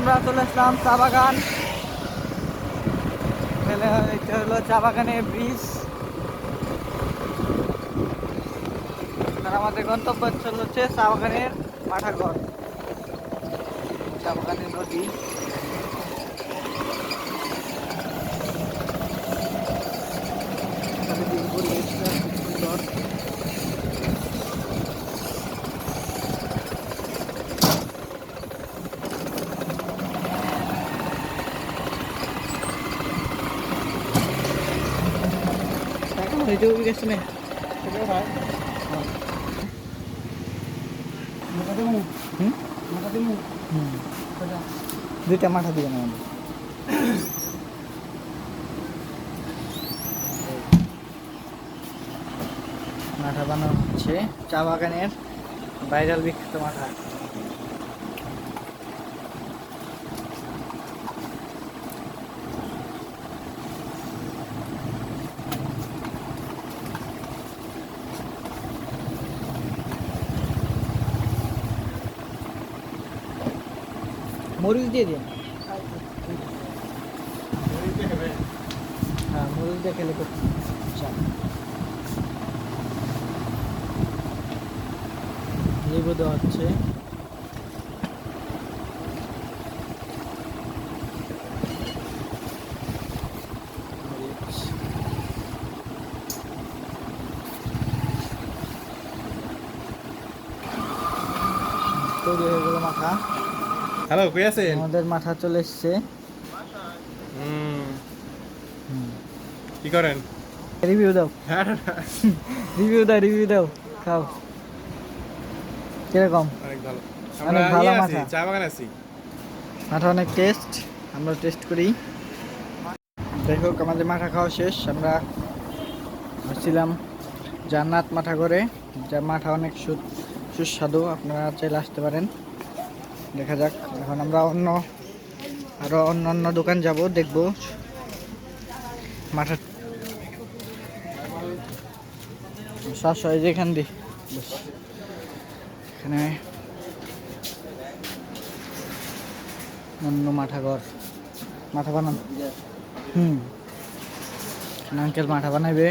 আমরা চলে আসলাম চা বাগান। এটা হলো চা বাগানের ব্রিজ আর আমাদের গন্তব্য হচ্ছে চা বাগানের পাঠাঘর চা বাগানের নদী। এখন হইতে হবে গেছে না দুইটা মাথা দিবেন আমাদের মাথা বানানো হচ্ছে। চা বাগানের ভাইরাল বিখ্যাত মাথা। মরিচ দিয়ে দিন। হ্যাঁ মরিচ দিয়ে খেলে খুব লেবু দেওয়া হচ্ছে। তৈরি হ্যালো কই আছেন? আমাদের মাথা চলে এসছে। কি করেন? রিভিউ দাও। রিভিউ দাও রিভিউ দাও। খাও। কীরকম? অনেক ভালো। আমরা ভালো ইয়ে মাথা। চা বাগান আছি। মাথা অনেক টেস্ট আমরা টেস্ট করি। যাই হোক আমাদের মাথা খাওয়া শেষ। আমরা ছিলাম জান্নাত মাথা করে। যার মাথা অনেক সুস্বাদু। আপনারা চাইলে আসতে পারেন। দেখা যাক। এখন আমরা অন্য আরও অন্য অন্য দোকান যাব, দেখব। মাথা শ্বাস হয় যেখান বেশ। এখানে অন্য মাথা ঘর মাথা বানান। হুম। আঙ্কেল মাথা বানাইবে।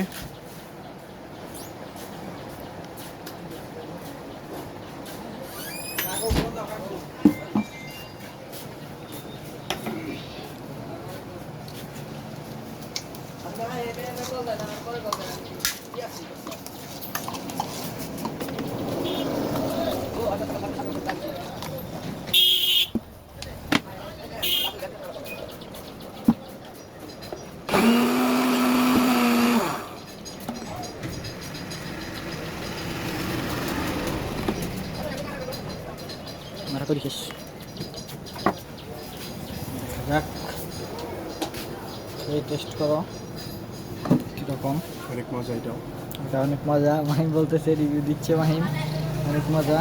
মাথা করি শেষ। যাক টেস্ট করো। কীরকম অনেক মজা এটাও। এটা অনেক মজা। মাহিম বলতেছে রিভিউ দিচ্ছে মাহিম। অনেক মজা।